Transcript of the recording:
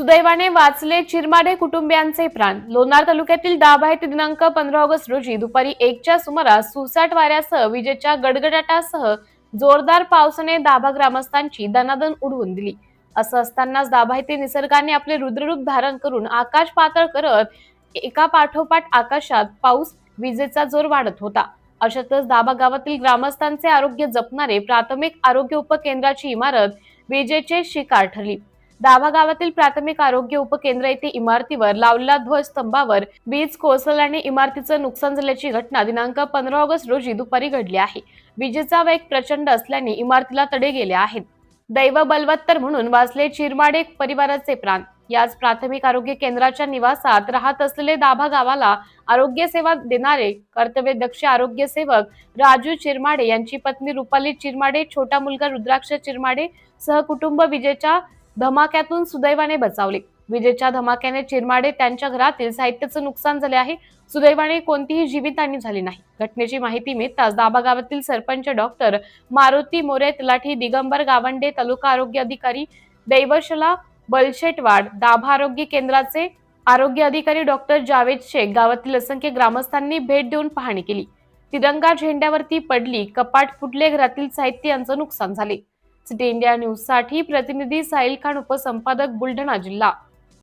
सुदैवाने वाचले चिरमाडे कुटुंबियांचे प्राण. लोणार तालुक्यातील दाभा येथे दिनांक पंधरा ऑगस्ट रोजी दुपारी एकच्या सुमारास सुसाट वाऱ्यासह विजेच्या गडगडाटासह जोरदार पावसाने दाभा ग्रामस्थांची दनादन उडवून दिली. असं असतानाच दाभा येथे निसर्गाने आपले रुद्ररूप धारण करून आकाश पातळ करत एका पाठोपाठ आकाशात पाऊस विजेचा जोर वाढत होता. अशातच दाभा गावातील ग्रामस्थांचे आरोग्य जपणारे प्राथमिक आरोग्य उपकेंद्राची इमारत विजेचे शिकार ठरली. दाभा गावातील प्राथमिक आरोग्य उपकेंद्र येथे इमारतीवर लावलेल्या ध्वजस्तंभावर वीज कोसळल्याने इमारतीचं नुकसान झाल्याची घटना दिनांक पंधरा ऑगस्ट रोजी दुपारी घडली आहे. विजेचा वेग प्रचंड असल्याने इमारतीला तडे गेले आहेत. दैव बलवत्तर म्हणून वाचले चिरमाडे परिवाराचे प्राण. याच प्राथमिक आरोग्य केंद्राच्या निवासात राहत असलेले दाभा गावाला आरोग्य सेवा देणारे कर्तव्यदक्ष आरोग्य सेवक राजू चिरमाडे यांची पत्नी रुपाली चिरमाडे छोटा मुलगा रुद्राक्ष चिरमाडे सहकुटुंब विजेच्या धमाक्यातून सुदैवाने बचावले. विजेच्या धमाक्याने चिरमाडे त्यांच्या घरातील साहित्याचं नुकसान झाले आहे. सुदैवाने कोणतीही जीवितहानी झाली नाही. घटनेची माहिती मिळताच दाबा गावातील सरपंच डॉक्टर मारुती मोरे तलाठी दिगंबर गावंडे तालुका आरोग्य अधिकारी दैवशला बलशेटवाड दाभा आरोग्य केंद्राचे आरोग्य अधिकारी डॉक्टर जावेद शेख गावातील असंख्य ग्रामस्थांनी भेट देऊन पाहणी केली. तिरंगा झेंड्यावरती पडली कपाट फुटले घरातील साहित्य यांचं नुकसान झाले. सिटी इंडिया न्यूजसाठी प्रतिनिधी साहिल खान उपसंपादक बुलढाणा जिल्हा.